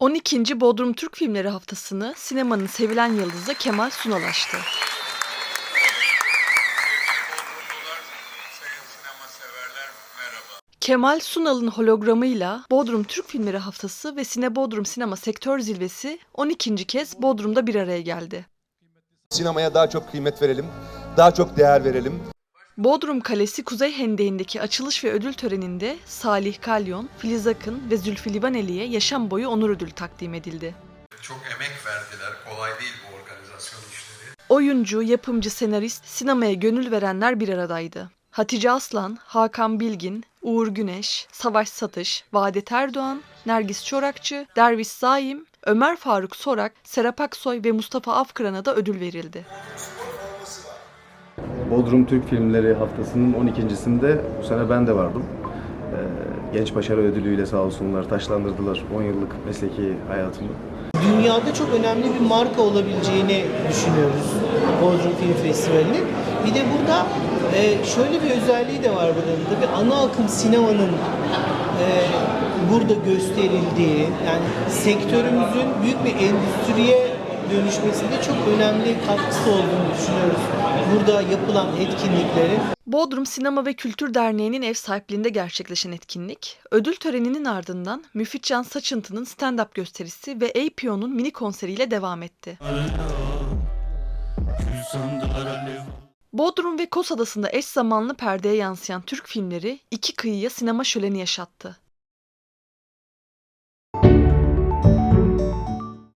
12. Bodrum Türk Filmleri Haftası'nı sinemanın sevilen yıldızı Kemal Sunal açtı. Kemal Sunal'ın hologramıyla Bodrum Türk Filmleri Haftası ve Sine Bodrum Sinema Sektör Zirvesi 12. kez Bodrum'da bir araya geldi. Sinemaya daha çok kıymet verelim, daha çok değer verelim. Bodrum Kalesi Kuzey Hendeği'ndeki açılış ve ödül töreninde Salih Kalyon, Filiz Akın ve Zülfü Livaneli'ye yaşam boyu onur ödülü takdim edildi. Çok emek verdiler. Kolay değil bu organizasyon işleri. Oyuncu, yapımcı, senarist, sinemaya gönül verenler bir aradaydı. Hatice Aslan, Hakan Bilgin, Uğur Güneş, Savaş Satış, Vaadet Erdoğan, Nergis Çorakçı, Derviş Zaim, Ömer Faruk Sorak, Serap Aksoy ve Mustafa Afkıran'a da ödül verildi. Bodrum Türk Filmleri Haftası'nın 12.sinde bu sene ben de vardım. Ee, Genç Başarı Ödülü'yle sağ olsunlar taşlandırdılar 10 yıllık mesleki hayatımı. dünyada çok önemli bir marka olabileceğini düşünüyoruz Bodrum Film Festivali'nin. Bir de burada e, şöyle bir özelliği de var buranın. Tabii ana akım sinemanın e, burada gösterildiği, yani sektörümüzün büyük bir endüstriye dönüşmesinde çok önemli katkısı olduğunu düşünüyoruz. Burada yapılan etkinliklerin. Bodrum Sinema ve Kültür Derneği'nin ev sahipliğinde gerçekleşen etkinlik, ödül töreninin ardından Müfitcan Saçıntı'nın stand-up gösterisi ve APO'nun mini konseriyle devam etti. Bodrum ve Kos Adası'nda eş zamanlı perdeye yansıyan Türk filmleri iki kıyıya sinema şöleni yaşattı.